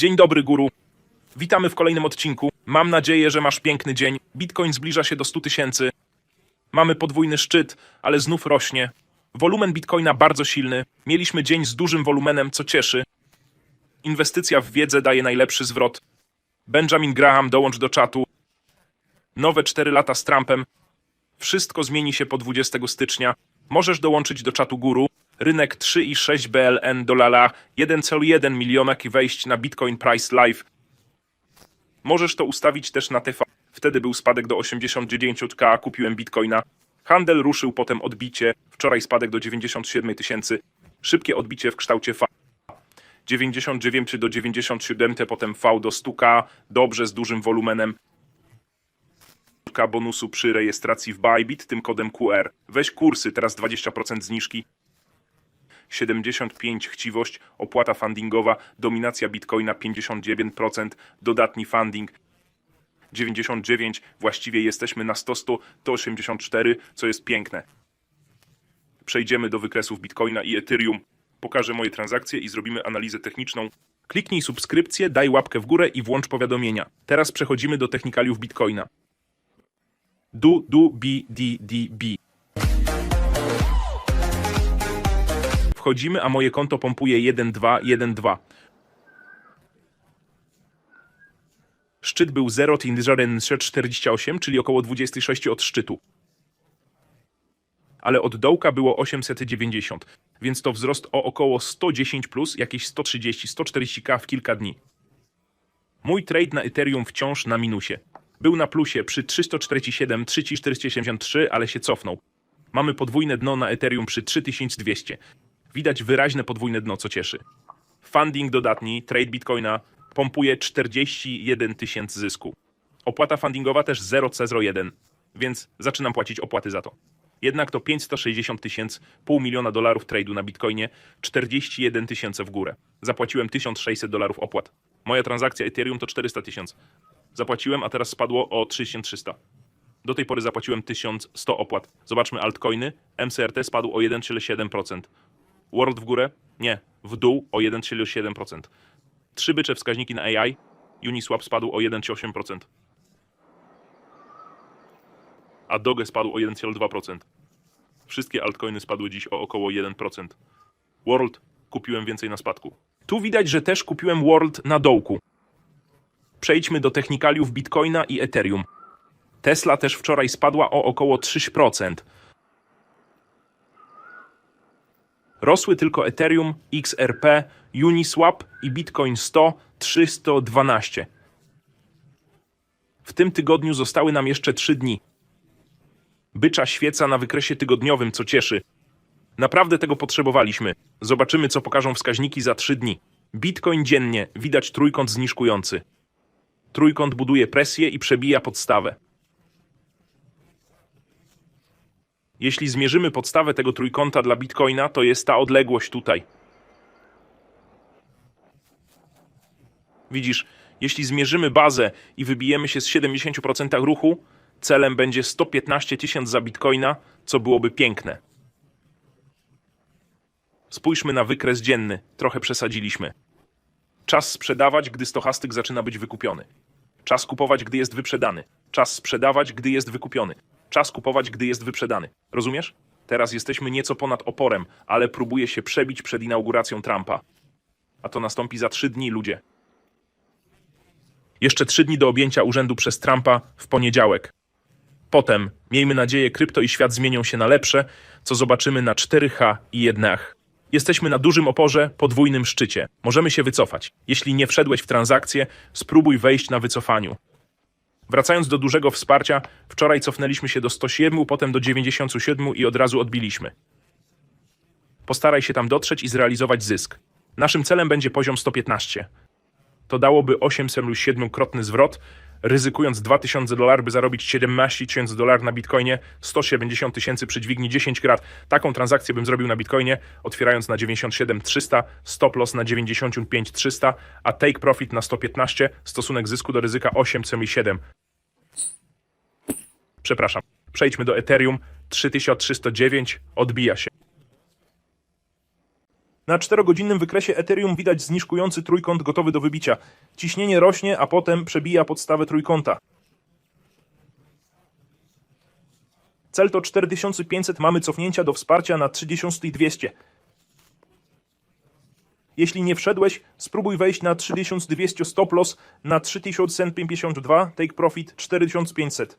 Dzień dobry, guru. Witamy w kolejnym odcinku. Mam nadzieję, że masz piękny dzień. Bitcoin zbliża się do 100 tysięcy. Mamy podwójny szczyt, ale znów rośnie. Wolumen Bitcoina bardzo silny. Mieliśmy dzień z dużym wolumenem, co cieszy. Inwestycja w wiedzę daje najlepszy zwrot. Benjamin Graham dołącz do czatu. Nowe 4 lata z Trumpem. Wszystko zmieni się po 20 stycznia. Możesz dołączyć do czatu guru. Rynek 3,6 BLN do lala 1,1 milionek i wejść na Bitcoin Price Live. Możesz to ustawić też na TV. Wtedy był spadek do 89k, kupiłem bitcoina. Handel ruszył potem odbicie. Wczoraj spadek do 97 tysięcy. Szybkie odbicie w kształcie V. 99 do 97, potem V do 100k. Dobrze, z dużym wolumenem. Bonusu przy rejestracji w Bybit tym kodem QR. Weź kursy, teraz 20% zniżki. 75 chciwość, opłata fundingowa, dominacja bitcoina 59%, dodatni funding 99, właściwie jesteśmy na 100, 100 to 84, co jest piękne. Przejdziemy do wykresów bitcoina i ethereum. Pokażę moje transakcje i zrobimy analizę techniczną. Kliknij subskrypcję, daj łapkę w górę i włącz powiadomienia. Teraz przechodzimy do technikaliów bitcoina. Du, du, bi, di, di, bi. Wchodzimy, a moje konto pompuje 1,2, 1,2. Szczyt był 0,48, czyli około 26 od szczytu. Ale od dołka było 890, więc to wzrost o około 110 plus, jakieś 130, 140k w kilka dni. Mój trade na Ethereum wciąż na minusie. Był na plusie przy 347, 3473, ale się cofnął. Mamy podwójne dno na Ethereum przy 3200. Widać wyraźne podwójne dno, co cieszy. Funding dodatni, trade bitcoina, pompuje 41 tysięcy zysku. Opłata fundingowa też 0C01, więc zaczynam płacić opłaty za to. Jednak to 560 tysięcy, pół miliona dolarów trade'u na bitcoinie, 41 tysięcy w górę. Zapłaciłem 1600 dolarów opłat. Moja transakcja Ethereum to 400 tysięcy. Zapłaciłem, a teraz spadło o 3300. Do tej pory zapłaciłem 1100 opłat. Zobaczmy altcoiny. MCRT spadł o 1,7%. World w górę? Nie, w dół o 1,7%. Trzy bycze wskaźniki na AI. Uniswap spadł o 1,8%. A Doge spadł o 1,2%. Wszystkie altcoiny spadły dziś o około 1%. World kupiłem więcej na spadku. Tu widać, że też kupiłem World na dołku. Przejdźmy do technikaliów Bitcoina i Ethereum. Tesla też wczoraj spadła o około 3%. Rosły tylko Ethereum, XRP, Uniswap i Bitcoin 100, 312. W tym tygodniu zostały nam jeszcze 3 dni. Bycza świeca na wykresie tygodniowym, co cieszy. Naprawdę tego potrzebowaliśmy. Zobaczymy, co pokażą wskaźniki za 3 dni. Bitcoin dziennie, widać trójkąt zniżkujący. Trójkąt buduje presję i przebija podstawę. Jeśli zmierzymy podstawę tego trójkąta dla Bitcoina, to jest ta odległość tutaj. Widzisz, jeśli zmierzymy bazę i wybijemy się z 70% ruchu, celem będzie 115 tysięcy za Bitcoina, co byłoby piękne. Spójrzmy na wykres dzienny, trochę przesadziliśmy. Czas sprzedawać, gdy stochastyk zaczyna być wykupiony. Czas kupować, gdy jest wyprzedany. Czas sprzedawać, gdy jest wykupiony. Czas kupować, gdy jest wyprzedany. Rozumiesz? Teraz jesteśmy nieco ponad oporem, ale próbuje się przebić przed inauguracją Trumpa. A to nastąpi za trzy dni, ludzie. Jeszcze trzy dni do objęcia urzędu przez Trumpa w poniedziałek. Potem, miejmy nadzieję, krypto i świat zmienią się na lepsze, co zobaczymy na 4H i 1H. Jesteśmy na dużym oporze, podwójnym szczycie. Możemy się wycofać. Jeśli nie wszedłeś w transakcję, spróbuj wejść na wycofaniu. Wracając do dużego wsparcia, wczoraj cofnęliśmy się do 107, potem do 97 i od razu odbiliśmy. Postaraj się tam dotrzeć i zrealizować zysk. Naszym celem będzie poziom 115. To dałoby 807-krotny zwrot, ryzykując 2000 dolarów, by zarobić 17 tysięcy dolarów na bitcoinie, 170 tysięcy przy dźwigni 10 krat. Taką transakcję bym zrobił na bitcoinie, otwierając na 97 300, stop loss na 95 300, a take profit na 115, stosunek zysku do ryzyka 8,7. Przepraszam. Przejdźmy do Ethereum 3309, odbija się. Na 4-godzinnym wykresie Ethereum widać zniżkujący trójkąt gotowy do wybicia. Ciśnienie rośnie, a potem przebija podstawę trójkąta. Cel to 4500, mamy cofnięcia do wsparcia na 3200. Jeśli nie wszedłeś, spróbuj wejść na 3200 stop loss na 3152, take profit 4500.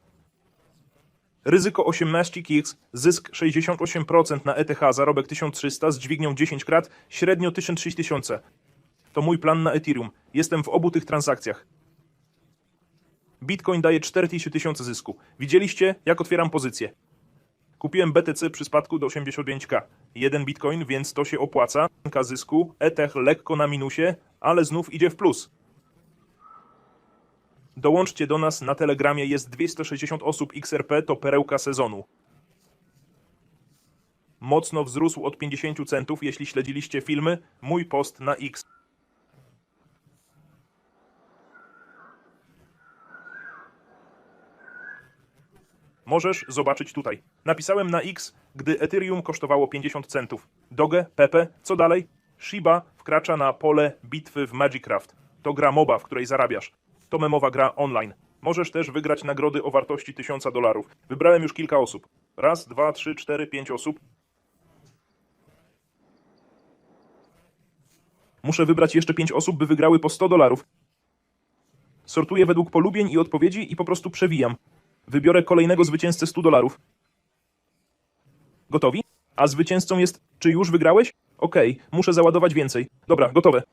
Ryzyko 18 kix, zysk 68% na ETH, zarobek 1300 z dźwignią 10 krat, średnio 1000-3000. To mój plan na Ethereum. Jestem w obu tych transakcjach. Bitcoin daje 4000 zysku. Widzieliście, jak otwieram pozycję? Kupiłem BTC przy spadku do 85k. Jeden bitcoin, więc to się opłaca. Zysku, ETH lekko na minusie, ale znów idzie w plus. Dołączcie do nas na Telegramie, jest 260 osób XRP, to perełka sezonu. Mocno wzrósł od 50 centów, jeśli śledziliście filmy, mój post na X. Możesz zobaczyć tutaj. Napisałem na X, gdy Ethereum kosztowało 50 centów. Doge, Pepe, co dalej? Shiba wkracza na pole bitwy w Magicraft. To gra MOBA, w której zarabiasz. To memowa gra online. Możesz też wygrać nagrody o wartości 1000 dolarów. Wybrałem już kilka osób. Raz, dwa, trzy, cztery, pięć osób. Muszę wybrać jeszcze pięć osób, by wygrały po 100 dolarów. Sortuję według polubień i odpowiedzi i po prostu przewijam. Wybiorę kolejnego zwycięzcę 100 dolarów. Gotowi? A zwycięzcą jest... Czy już wygrałeś? Okej, muszę załadować więcej. Dobra, gotowe.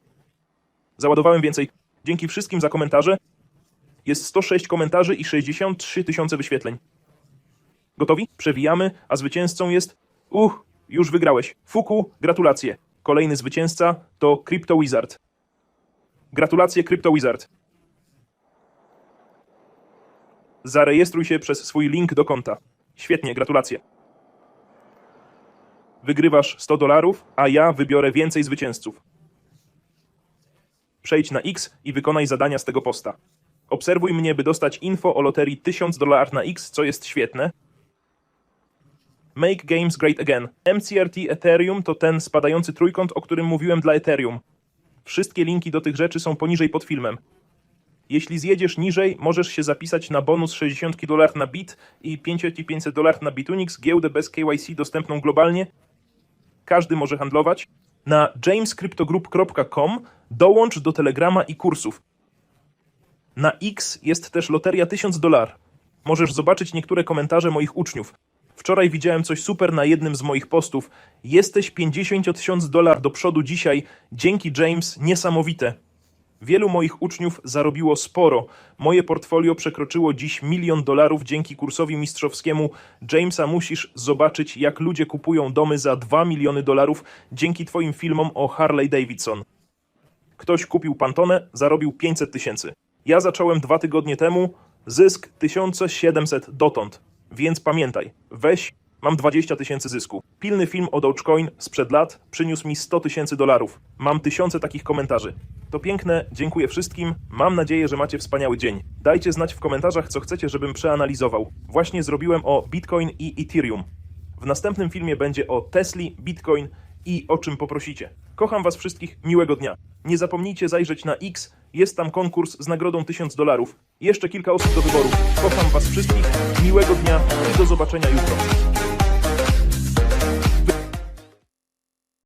Załadowałem więcej. Dzięki wszystkim za komentarze. Jest 106 komentarzy i 63 tysiące wyświetleń. Gotowi? Przewijamy, a zwycięzcą jest... Uch, już wygrałeś. Fuku, gratulacje. Kolejny zwycięzca to Crypto Wizard. Gratulacje Crypto Wizard. Zarejestruj się przez swój link do konta. Świetnie, gratulacje. Wygrywasz 100 dolarów, a ja wybiorę więcej zwycięzców. Przejdź na X i wykonaj zadania z tego posta. Obserwuj mnie, by dostać info o loterii 1000 dolarów na X, co jest świetne. Make Games Great Again. MCRT Ethereum to ten spadający trójkąt, o którym mówiłem dla Ethereum. Wszystkie linki do tych rzeczy są poniżej pod filmem. Jeśli zjedziesz niżej, możesz się zapisać na bonus 60 dolarów na Bit i 5500 dolarów na Bitunix, giełdę bez KYC dostępną globalnie. Każdy może handlować. Na jamescryptogroup.com dołącz do Telegrama i kursów. Na X jest też loteria 1000 dolar. Możesz zobaczyć niektóre komentarze moich uczniów. Wczoraj widziałem coś super na jednym z moich postów. Jesteś 50 tysięcy dolar do przodu dzisiaj. Dzięki James, niesamowite. Wielu moich uczniów zarobiło sporo. Moje portfolio przekroczyło dziś milion dolarów dzięki kursowi mistrzowskiemu Jamesa. Musisz zobaczyć, jak ludzie kupują domy za 2 miliony dolarów dzięki Twoim filmom o Harley Davidson. Ktoś kupił Pantone, zarobił 500 tysięcy. Ja zacząłem dwa tygodnie temu, zysk 1700 dotąd. Więc pamiętaj, weź, mam 20 tysięcy zysku. Pilny film o Dogecoin sprzed lat przyniósł mi 100 tysięcy dolarów. Mam tysiące takich komentarzy. To piękne, dziękuję wszystkim. Mam nadzieję, że macie wspaniały dzień. Dajcie znać w komentarzach, co chcecie, żebym przeanalizował. Właśnie zrobiłem o Bitcoin i Ethereum. W następnym filmie będzie o Tesli, Bitcoin i o czym poprosicie. Kocham Was wszystkich, miłego dnia. Nie zapomnijcie zajrzeć na X, jest tam konkurs z nagrodą 1000 dolarów. Jeszcze kilka osób do wyboru. Kocham Was wszystkich, miłego dnia i do zobaczenia jutro.